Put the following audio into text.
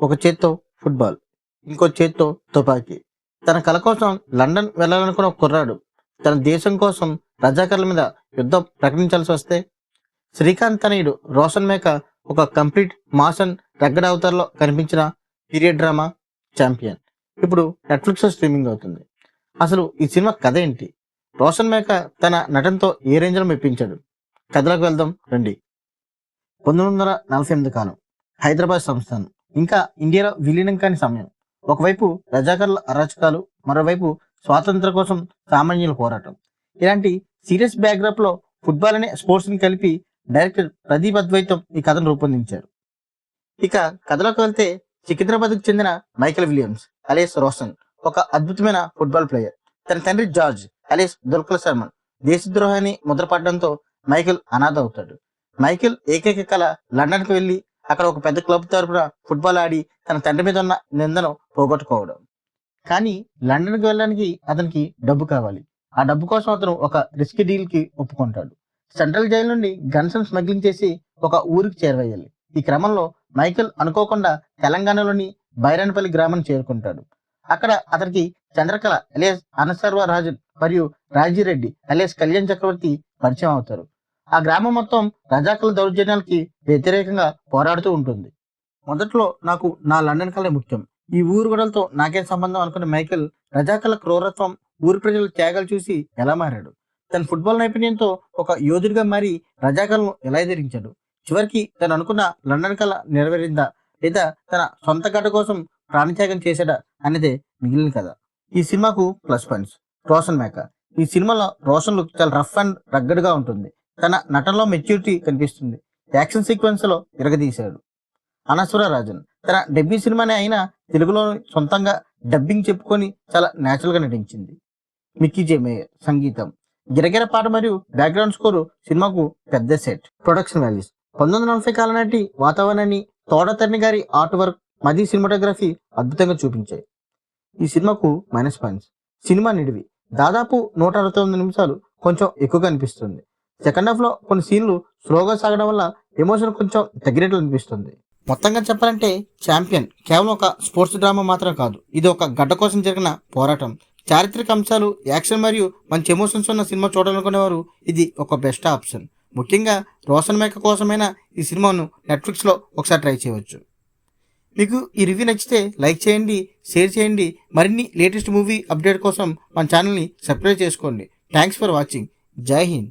ఒక చేత్తో ఫుట్బాల్ ఇంకో చేత్తో తుపాకీ. తన కల కోసం లండన్ వెళ్ళాలనుకున్న ఒక కుర్రాడు తన దేశం కోసం రజాకర్ల మీద యుద్ధం ప్రకటించాల్సి వస్తే శ్రీకాంత్ తనయుడు రోషన్ మేక ఒక కంప్లీట్ మాసన్ రగ్గడ అవతారంలో కనిపించిన పీరియడ్ డ్రామా ఛాంపియన్. ఇప్పుడు నెట్ఫ్లిక్స్ స్ట్రీమింగ్ అవుతుంది. అసలు ఈ సినిమా కథ ఏంటి? రోషన్ మేక తన నటనతో ఏ రేంజ్లో మెప్పించాడు? కథలకు వెళ్దాం రండి. పంతొమ్మిది వందల నలభై ఎనిమిది కాలం హైదరాబాద్ సంస్థానం. ఇంకా ఇండియాలో విలీనం కాని సమయం. ఒకవైపు రజాకర్ల అరాచకాలు మరోవైపు స్వాతంత్ర కోసం సామాన్యుల పోరాటం. ఇలాంటి సీరియస్ బ్యాక్డ్రాప్లో ఫుట్బాల్ అనే స్పోర్ట్స్ని కలిపి డైరెక్టర్ ప్రదీప్ అద్వైతం ఈ కథను రూపొందించారు. ఇక కథలోకి వెళ్తే సికింద్రాబాద్కు చెందిన మైకేల్ విలియమ్స్ అలేస్ రోషన్ ఒక అద్భుతమైన ఫుట్బాల్ ప్లేయర్. తన తండ్రి జార్జ్ అలేస్ దుల్కల్ శర్మన్ దేశద్రోహాన్ని ముద్రపడడంతో మైకేల్ అనాథ అవుతాడు. మైకేల్ ఏకైక కళ లండన్కి వెళ్ళి అక్కడ ఒక పెద్ద క్లబ్ తరపున ఫుట్బాల్ ఆడి తన తండ్రి మీద ఉన్న నిందను పోగొట్టుకోవడం. కానీ లండన్కి వెళ్ళడానికి అతనికి డబ్బు కావాలి. ఆ డబ్బు కోసం అతను ఒక రిస్క్ డీల్కి ఒప్పుకుంటాడు. సెంట్రల్ జైలు నుండి గన్స్ స్మగ్లింగ్ చేసి ఒక ఊరికి చేరవేయాలి. ఈ క్రమంలో మైకేల్ అనుకోకుండా తెలంగాణలోని బైరాన్పల్లి గ్రామం చేరుకుంటాడు. అక్కడ అతనికి చంద్రకళ అలియాస్ అనసర్వ రాజు మరియు రాజీరెడ్డి అలియాస్ కళ్యాణ్ చక్రవర్తి పరిచయం అవుతారు. ఆ గ్రామం మొత్తం రజాకల దౌర్జన్యాలకి వ్యతిరేకంగా పోరాడుతూ ఉంటుంది. మొదట్లో నాకు నా లండన్ కళే ముఖ్యం. ఈ ఊరు గొడవలతో నాకేం సంబంధం అనుకున్న మైకేల్ రజాకల క్రూరత్వం ఊరి ప్రజల త్యాగాలు చూసి ఎలా మారాడు. తన ఫుట్బాల్ నైపుణ్యంతో ఒక యోధుడిగా మారి రజాకలను ఎలా ఎదిరించాడు. చివరికి తను అనుకున్న లండన్ కళ నెరవేరిందా లేదా తన సొంత గడ్డ కోసం ప్రాణత్యాగం చేశాడా అనేదే మిగిలిన కథ. ఈ సినిమాకు ప్లస్ పాయింట్స్. రోషన్ మేక. ఈ సినిమాలో రోషన్ లుక్ చాలా రఫ్ అండ్ రగ్గడ్గా ఉంటుంది. తన నటనలో మెచ్యూరిటీ కనిపిస్తుంది. యాక్షన్ సీక్వెన్స్లో ఇరగదీశాడు అనస్వర రాజన్. తన డబ్బీ సినిమానే అయినా తెలుగులో సొంతంగా డబ్బింగ్ చెప్పుకొని చాలా నేచురల్గా నటించింది. మిక్కీ జేమే మేయర్ సంగీతం. గిరగిర పాట మరియు బ్యాక్గ్రౌండ్ స్కోరు సినిమాకు పెద్ద సెట్ ప్రొడక్షన్ వాల్యూస్ పంతొమ్మిది వందల నలభై కాలం నాటి వాతావరణాన్ని తోడతరణి గారి ఆర్ట్ వర్క్ మది సినిమాటోగ్రఫీ అద్భుతంగా చూపించాయి. ఈ సినిమాకు మైనస్ పాయింట్స్ సినిమా నిడివి. దాదాపు నూట అరవై తొమ్మిది నిమిషాలు కొంచెం ఎక్కువగా అనిపిస్తుంది. సెకండ్ హాఫ్లో కొన్ని సీన్లు స్లోగా సాగడం వల్ల ఎమోషన్ కొంచెం తగ్గినట్లు అనిపిస్తుంది. మొత్తంగా చెప్పాలంటే ఛాంపియన్ కేవలం ఒక స్పోర్ట్స్ డ్రామా మాత్రం కాదు. ఇది ఒక గడ్డ కోసం జరిగిన పోరాటం. చారిత్రక అంశాలు యాక్షన్ మరియు మంచి ఎమోషన్స్ ఉన్న సినిమా చూడాలనుకునేవారు ఇది ఒక బెస్ట్ ఆప్షన్ ముఖ్యంగా రోషన్ మేక కోసమైనా ఈ సినిమాను నెట్ఫ్లిక్స్లో ఒకసారి ట్రై చేయవచ్చు. మీకు ఈ రివ్యూ నచ్చితే లైక్ చేయండి షేర్ చేయండి మరిన్ని లేటెస్ట్ మూవీ అప్డేట్ కోసం మన ఛానల్ని సబ్స్క్రైబ్ చేసుకోండి. థ్యాంక్స్ ఫర్ వాచింగ్ జై హింద్.